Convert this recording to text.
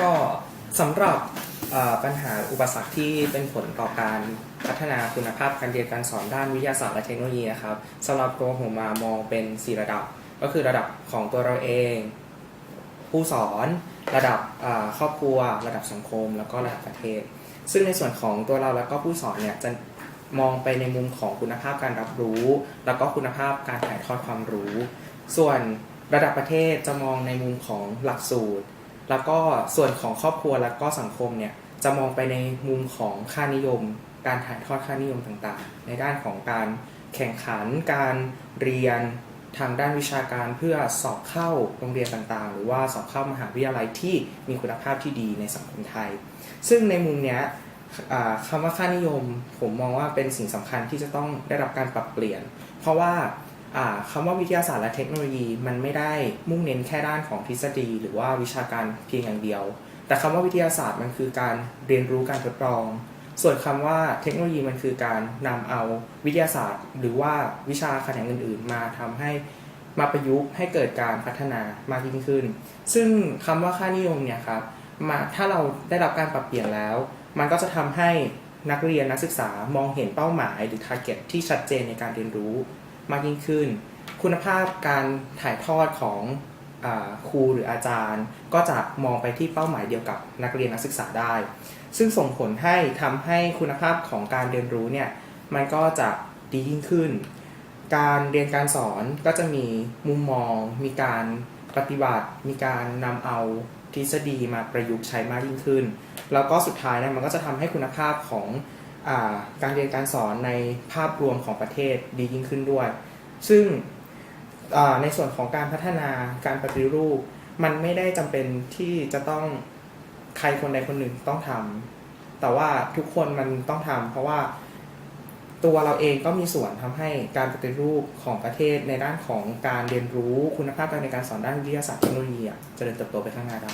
ก็สำหรับปัญหาอุปสรรคที่เป็นผลต่อการพัฒนาคุณภาพการเรียนการสอนด้านวิทยาศาสตร์และเทคโนโลยีนะครับสำหรับตัวผมมามองเป็น 4 ระดับ ก็คือระดับของตัวเราเอง ผู้สอนระดับครอบครัว ระดับสังคม แล้วก็ระดับประเทศ ซึ่งในส่วนของตัวเราแล้วก็ผู้สอนเนี่ยจะมองไปในมุมของคุณภาพการรับรู้ แล้วก็คุณภาพการถ่ายทอดความรู้ ส่วนระดับประเทศจะมองในมุมของหลักสูตร แล้วก็ส่วนของครอบครัวแล้วก็สังคมเนี่ยจะมองไปในมุมของค่านิยม การถ่ายทอดค่านิยมต่างๆ ในด้านของการแข่งขัน การเรียนทางด้านวิชาการเพื่อสอบเข้าโรงเรียนต่างๆ หรือว่าสอบเข้ามหาวิทยาลัยที่มีคุณภาพที่ดีในสังคมไทย ซึ่งในมุมเนี้ยคำว่าค่านิยม ผมมองว่าเป็นสิ่งสำคัญที่จะต้องได้รับการปรับเปลี่ยน เพราะว่า คำว่าวิทยาศาสตร์และเทคโนโลยี มันไม่ได้มุ่งเน้นแค่ด้านของทฤษฎี หรือว่าวิชาการเพียงอย่างเดียว แต่คำว่าวิทยาศาสตร์มันคือการเรียนรู้การทดลอง ส่วนคำว่าเทคโนโลยีมันคือการนำเอาวิทยาศาสตร์ หรือว่าวิชาแขนงอื่น ๆ มาทำให้มาประยุกต์ให้เกิดการพัฒนามากยิ่งขึ้น ซึ่งคำว่าค่านิยมเนี่ยครับมาถ้าเราได้รับการปรับเปลี่ยนแล้ว มันก็จะทำให้นักเรียนนักศึกษามองเห็นเป้าหมายหรือ target ที่ชัดเจนในการเรียนรู้ มากยิ่งขึ้น คุณภาพการถ่ายทอดของอครูหรืออาจารย์ ก็จะมองไปที่เป้าหมายเดียวกับนักเรียนนักศึกษาได้ ซึ่งส่งผลให้ทำให้คุณภาพของการเรียนรู้เนี่ยมันก็จะดียิ่งขึ้น การเรียนการสอนก็จะมีมุมมอง มีการปฏิบัติ มีการนำเอาทฤษฎีมาประยุกต์ใช้มากยิ่งขึ้น แล้วก็สุดท้ายนี่ยมันก็จะทำให้คุณภาพของ การเรียนการสอนในภาพรวมของประเทศดียิ่งขึ้นด้วย ซึ่งในส่วนของการพัฒนาการปฏิรูป มันไม่ได้จำเป็นที่จะต้องใครคนใดคนหนึ่งต้องทำแต่ว่าทุกคนมันต้องทำเพราะว่าตัวเราเองก็มีส่วนทำให้การปฏิรูปของประเทศในด้านของการเรียนรู้คุณภาพการเรียนการสอนด้านวิทยาศาสตร์เทคโนโลยีเจริญเติบโตไปข้างหน้าได้